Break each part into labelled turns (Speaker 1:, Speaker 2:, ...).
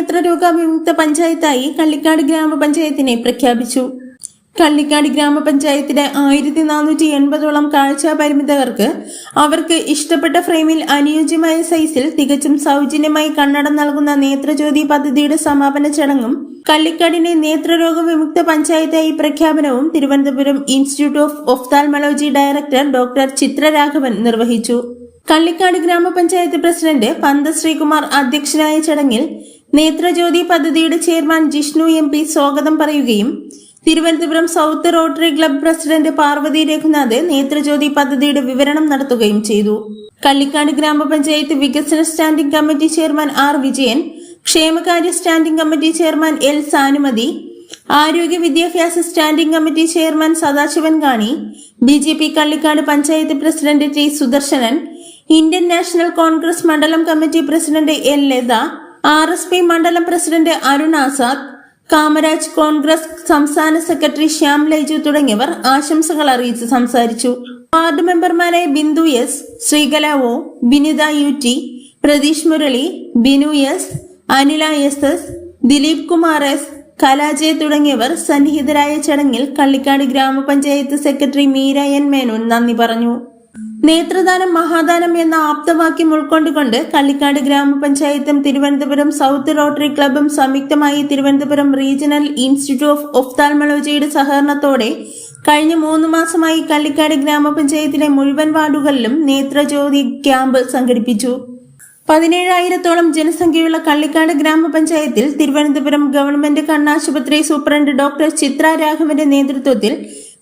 Speaker 1: നേത്രരോഗ വിമുക്ത പഞ്ചായത്തായി കള്ളിക്കാട് ഗ്രാമപഞ്ചായത്തിനെ പ്രഖ്യാപിച്ചു. കള്ളിക്കാട് ഗ്രാമപഞ്ചായത്തിലെ ആയിരത്തി നാനൂറ്റി എൺപതോളം കാഴ്ച പരിമിതകർക്ക് അവർക്ക് ഇഷ്ടപ്പെട്ട ഫ്രെയിമിൽ അനുയോജ്യമായ സൈസിൽ തികച്ചും സൗജന്യമായി കണ്ണട നൽകുന്ന നേത്രജ്യോതി പദ്ധതിയുടെ സമാപന ചടങ്ങും കള്ളിക്കാടിനെ നേത്രരോഗ വിമുക്ത പഞ്ചായത്തായി പ്രഖ്യാപനവും Thiruvananthapuram institute of ophthalmology director doctor Chitra Raghavan നിർവഹിച്ചു. കള്ളിക്കാട് ഗ്രാമപഞ്ചായത്ത് പ്രസിഡന്റ് പന്ത ശ്രീകുമാർ അധ്യക്ഷനായ ചടങ്ങിൽ നേത്രജ്യോതി പദ്ധതിയുടെ ചെയർമാൻ ജിഷ്ണു എം പി സ്വാഗതം പറയുകയും Thiruvananthapuram south rotary club president Parvathi Raghunath Nethrajyothi പദ്ധതിയുടെ വിവരണം നടത്തുകയും ചെയ്തു. കള്ളിക്കാട് ഗ്രാമപഞ്ചായത്ത് വികസന standing committee chairman R Vijayan ക്ഷേമകാര്യ standing committee chairman L Sanumathi ആരോഗ്യ വിദ്യാഭ്യാസ standing committee chairman Sadasivan Kani B J P Kallikkad panchayat president T Sudarsanan Indian National Congress mandalam committee president L Latha R S P mandalam president Arun Azad Kamaraj Congress സംസ്ഥാന secretary Shyam Laiju തുടങ്ങിയവർ ആശംസകൾ അറിയിച്ച് സംസാരിച്ചു. Ward മെമ്പർമാരായ Bindu S Sreekala O U T Pratheesh Murali Binu S Anila S S Dileep Kumar S Kalajaya തുടങ്ങിയവർ സന്നിഹിതരായ ചടങ്ങിൽ കള്ളിക്കാട് ഗ്രാമപഞ്ചായത്ത് സെക്രട്ടറി മീര എൻ മേനോൻ നന്ദി പറഞ്ഞു. നേത്രദാനം മഹാദാനം എന്ന ആപ്തവാക്യം ഉൾക്കൊണ്ടുകൊണ്ട് കള്ളിക്കാട് ഗ്രാമപഞ്ചായത്തും തിരുവനന്തപുരം സൗത്ത് റോട്ടറി ക്ലബും സംയുക്തമായി തിരുവനന്തപുരം റീജിയണൽ ഇൻസ്റ്റിറ്റ്യൂട്ട് ഓഫ് ഒഫ്താൽമോളജിയുടെ സഹകരണത്തോടെ കഴിഞ്ഞ മൂന്ന് മാസമായി കള്ളിക്കാട് ഗ്രാമപഞ്ചായത്തിലെ മുഴുവൻ വാർഡുകളിലും നേത്രജ്യോതി ക്യാമ്പ് സംഘടിപ്പിച്ചു. പതിനേഴായിരത്തോളം ജനസംഖ്യയുള്ള കള്ളിക്കാട് ഗ്രാമപഞ്ചായത്തിൽ തിരുവനന്തപുരം ഗവൺമെന്റ് കണ്ണാശുപത്രി സൂപ്രണ്ട് ഡോക്ടർ ചിത്ര രാഘവന്റെ നേതൃത്വത്തിൽ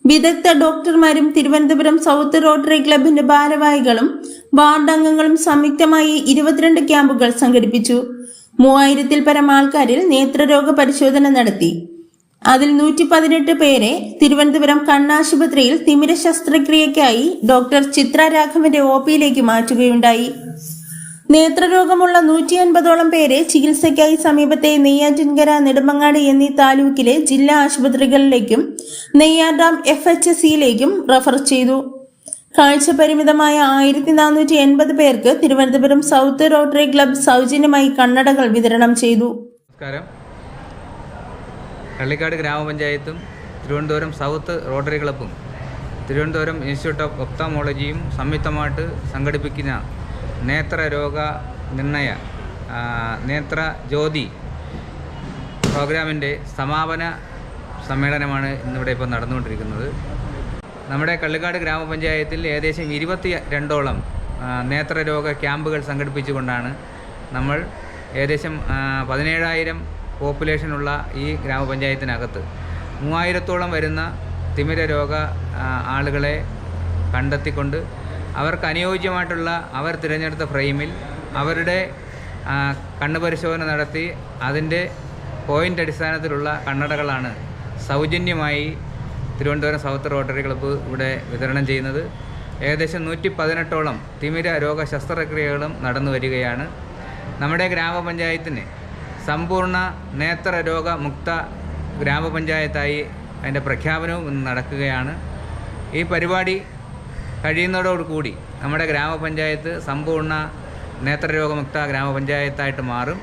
Speaker 1: വിദഗ്ധ ഡോക്ടർമാരും തിരുവനന്തപുരം സൗത്ത് റോട്ടറി ക്ലബിന്റെ ഭാരവാഹികളും വാർഡ് അംഗങ്ങളും സംയുക്തമായി ഇരുപത്തിരണ്ട് ക്യാമ്പുകൾ സംഘടിപ്പിച്ചു. മൂവായിരത്തിൽ പരം ആൾക്കാരിൽ നേത്രരോഗ പരിശോധന നടത്തി. അതിൽ നൂറ്റി പതിനെട്ട് പേരെ തിരുവനന്തപുരം കണ്ണാശുപത്രിയിൽ തിമിര ശസ്ത്രക്രിയയ്ക്കായി ഡോക്ടർ ചിത്ര രാഘവന്റെ ഒ പിയിലേക്ക് മാറ്റുകയുണ്ടായി. നേത്രരോഗമുള്ള നൂറ്റി അൻപതോളം പേരെ ചികിത്സയ്ക്കായി സമീപത്തെ നെയ്യാറ്റിൻകര നെടുമങ്ങാട് എന്നീ താലൂക്കിലെ ജില്ലാ ആശുപത്രികളിലേക്കും നെയ്യാർഡാം എഫ് എച്ച് സിയിലേക്കും റഫർ ചെയ്തു. കാഴ്ച പരിമിതമായ ആയിരത്തി നാനൂറ്റി എൺപത് പേർക്ക് തിരുവനന്തപുരം സൗത്ത് റോട്ടറി ക്ലബ് സൗജന്യമായി കണ്ണടകൾ വിതരണം ചെയ്തു.
Speaker 2: നമസ്കാരം. കള്ളിക്കാട് ഗ്രാമപഞ്ചായത്തും തിരുവനന്തപുരം സൗത്ത് റോട്ടറി ക്ലബും തിരുവനന്തപുരം ഇൻസ്റ്റിറ്റ്യൂട്ട് ഓഫ് ഒപ്താമോളജിയും സംയുക്തമായിട്ട് സംഘടിപ്പിക്കുന്ന നേത്രരോഗ നിർണയ നേത്ര ജ്യോതി പ്രോഗ്രാമിന്റെ സമാപന സമ്മേളനമാണ് ഇന്നിവിടെ ഇപ്പോൾ നടന്നുകൊണ്ടിരിക്കുന്നത്. നമ്മുടെ കള്ളിക്കാട് ഗ്രാമപഞ്ചായത്തിൽ ഏകദേശം ഇരുപത്തി രണ്ടോളം നേത്രരോഗ ക്യാമ്പുകൾ സംഘടിപ്പിച്ചുകൊണ്ടാണ് നമ്മൾ ഏകദേശം പതിനേഴായിരം പോപ്പുലേഷനുള്ള ഈ ഗ്രാമപഞ്ചായത്തിനകത്ത് മൂവായിരത്തോളം വരുന്ന തിമിര രോഗ ആളുകളെ കണ്ടെത്തിക്കൊണ്ട് അവർക്ക് അനുയോജ്യമായിട്ടുള്ള അവർ തിരഞ്ഞെടുത്ത ഫ്രെയിമിൽ അവരുടെ കണ്ണ് പരിശോധന നടത്തി അതിന്റെ പോയിന്റ് അടിസ്ഥാനത്തിലുള്ള കണ്ണടകളാണ് സൗജന്യമായി തിരുവനന്തപുരം സൗത്ത് റോട്ടറി ക്ലബ്ബ് ഇവിടെ വിതരണം ചെയ്യുന്നത്. ഏകദേശം നൂറ്റി പതിനെട്ടോളം തിമിര രോഗ ശസ്ത്രക്രിയകളും നടന്നു വരികയാണ്. നമ്മുടെ ഗ്രാമപഞ്ചായത്തിന് സമ്പൂർണ നേത്ര രോഗമുക്ത ഗ്രാമപഞ്ചായത്തായി അതിന്റെ പ്രഖ്യാപനവും ഇന്ന് നടക്കുകയാണ്. ഈ പരിപാടി കഴിയുന്നതോടുകൂടി നമ്മുടെ ഗ്രാമപഞ്ചായത്ത് സമ്പൂർണ നേത്രരോഗമുക്ത ഗ്രാമപഞ്ചായത്തായിട്ട് മാറും.